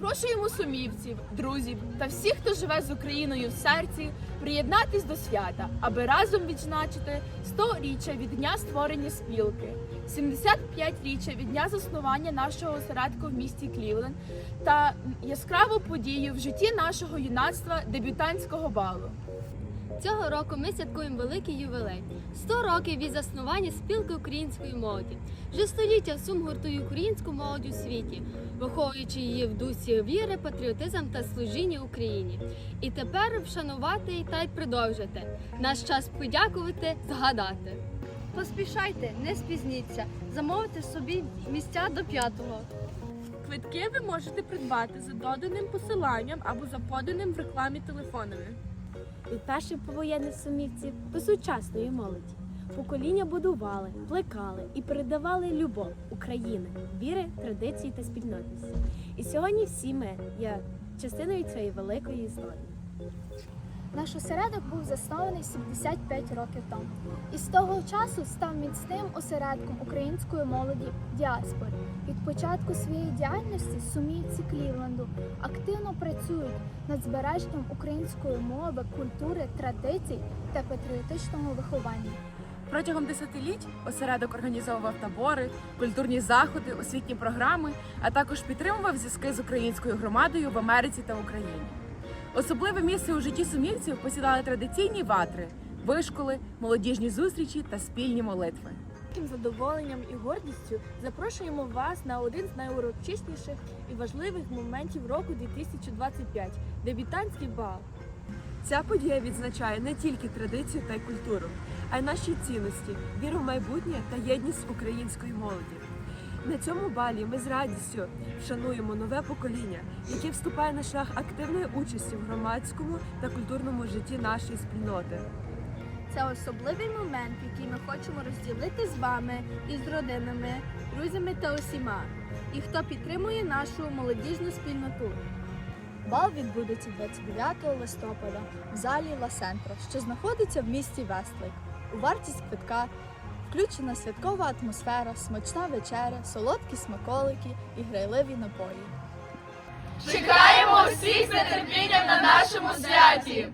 Запрошуємо сумівців, друзів та всіх, хто живе з Україною в серці, приєднатись до свята, аби разом відзначити 100-річчя від дня створення спілки, 75-річчя від дня заснування нашого осередку в місті Клівленд та яскраву подію в житті нашого юнацтва дебютантського балу. Цього року ми святкуємо великий ювілей 100 років від заснування спілки української молоді. Вже століття Сум гуртує українську молодь у світі, виховуючи її в дусі віри, патріотизм та служіння Україні. І тепер вшанувати та й продовжити. Наш час подякувати, згадати. Поспішайте, не спізніться, замовити собі місця до п'ятого. Квитки ви можете придбати за доданим посиланням або за поданим в рекламі телефонами. Від перших повоєнних сумівців до сучасної молоді. Покоління будували, плекали і передавали любов України, віри, традиції та спільнотності. І сьогодні всі ми є частиною цієї великої історії. Наш осередок був заснований 75 років тому і з того часу став міцним осередком української молоді діаспори. Від початку своєї діяльності сумівці Клівленду активно працюють над збереженням української мови, культури, традицій та патріотичного виховання. Протягом десятиліть осередок організовував табори, культурні заходи, освітні програми, а також підтримував зв'язки з українською громадою в Америці та Україні. Особливе місце у житті сумівців посідали традиційні ватри, вишколи, молодіжні зустрічі та спільні молитви. Таким задоволенням і гордістю запрошуємо вас на один з найурочистіших і важливих моментів року 2025 – дебютантський бал. Ця подія відзначає не тільки традицію та й культуру, а й наші цінності, віру в майбутнє та єдність української молоді. На цьому балі ми з радістю вшануємо нове покоління, яке вступає на шлях активної участі в громадському та культурному житті нашої спільноти. Це особливий момент, який ми хочемо розділити з вами і з родинами, друзями та усіма. І хто підтримує нашу молодіжну спільноту. Бал відбудеться 29 листопада в залі Ла Сентро, що знаходиться в місті Вестлейк. У вартість квитка включена святкова атмосфера, смачна вечеря, солодкі смаколики і грайливі напої. Чекаємо всіх з нетерпінням на нашому святі!